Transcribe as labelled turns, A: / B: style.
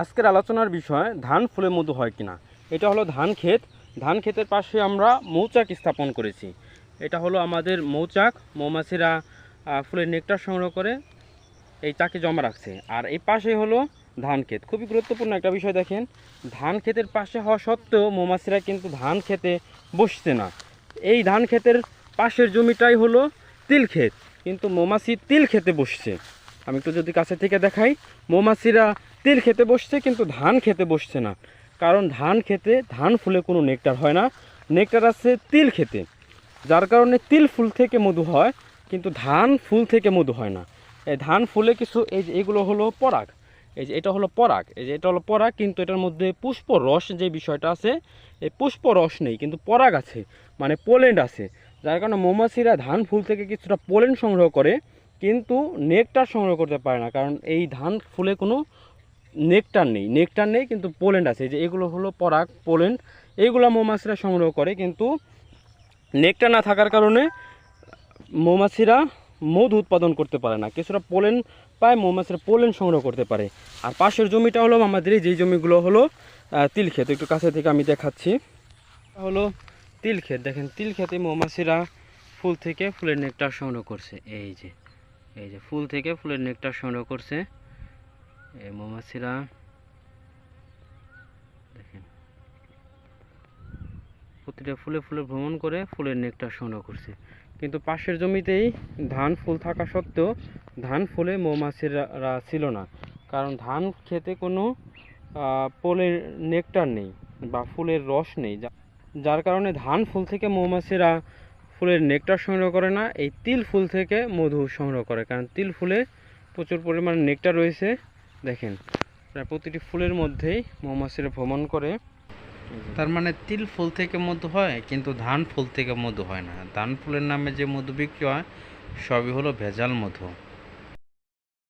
A: আজকের আলোচনার বিষয়, ধান ফুলে মধু হয় কিনা? এটা হলো ধান ক্ষেত। ধান ক্ষেতের পাশে আমরা মৌচাক স্থাপন করেছি। এটা হলো আমাদের মৌচাক। মৌমাছিরা ফুলের নেকটার সংগ্রহ করে এই চাকে জমা রাখছে। আর এই পাশে হলো ধান ক্ষেত। খুবই গুরুত্বপূর্ণ একটা বিষয় দেখেন। ধান ক্ষেতের পাশে হওয়া সত্ত্বেও মৌমাছিরা কিন্তু ধান খেতে বসছে না। এই ধান ক্ষেতের পাশের জমিটাই হলো তিল ক্ষেত। কিন্তু মৌমাছি তিল খেতে বসছে। আমি একটু যদি কাছে থেকে দেখাই, মৌমাছিরা তিল খেতে বসছে, কিন্তু ধান খেতে বসছে না। কারণ ধান খেতে, ধান ফুলে কোনো নেকটার হয় না। নেকটার আছে তিল খেতে। যার কারণে তিল ফুল থেকে মধু হয়, কিন্তু ধান ফুল থেকে মধু হয় না। এই ধান ফুলে কিছু, এই যে এগুলো হলো পরাগ। এই যে এটা হলো পরাগ। এই যে এটা হলো পরাগ, কিন্তু এটার মধ্যে পুষ্প রস যে বিষয়টা আছে, এই পুষ্প রস নেই, কিন্তু পরাগ আছে মানে পোলেন্ড আছে। যার কারণে মৌমাছিরা ধান ফুল থেকে কিছুটা পোলেন্ড সংগ্রহ করে কিন্তু নেকটার সংগ্রহ করতে পারে না, কারণ এই ধান ফুলে কোনো নেকটার নেই। নেকটার নেই, কিন্তু পোলেন্ড আছে। যে এগুলো হলো পরাগ পোলেন্ড এইগুলো মৌমাছিরা সংগ্রহ করে, কিন্তু নেকটার না থাকার কারণে মৌমাছিরা মধু উৎপাদন করতে পারে না। কিছুটা পোলেন পায়, মৌমাছিরা পোলেন সংগ্রহ করতে পারে। আর পাশের জমিটা হলো আমাদের যেই জমিগুলো হলো তিল ক্ষেত একটু কাছে থেকে আমি দেখাচ্ছি। হলো তিল ক্ষেত দেখেন তিল ক্ষেতে মৌমাছিরা ফুল থেকে ফুলের নেকটার সংগ্রহ করছে। এই যে। এই যে ফুল থেকে ফুলের নেকটার সংগ্রহ করছে। এই মৌমাছিরা। দেখেন। প্রতিটা ফুলে ফুলে ভ্রমণ করে ফুলের নেকটার সংগ্রহ করছে। কিন্তু পাশের জমিতেই ধান ফুল থাকা সত্ত্বেও ধান ফুলে মৌমাছিরা ছিল না। কারণ ধান খেতে কোনো পোলের নেকটার নেই বা ফুলের রস নেই। যার কারণে ধান ফুল থেকে মৌমাছিরা ফুলের নেকটার সংগ্রহ করে না, এই তিল ফুল থেকে মধু সংগ্রহ করে। কারণ তিল ফুলে প্রচুর পরিমাণে নেকটা রয়েছে। দেখেন, প্রায় প্রতিটি ফুলের মধ্যেই মৌমাছিরা ভ্রমণ করে।
B: তার মানে তিল ফুল থেকে মধু হয়, কিন্তু ধান ফুল থেকে মধু হয় না। ধান ফুলের নামে যে মধু বিক্রি হয়, সবই হলো ভেজাল মধু।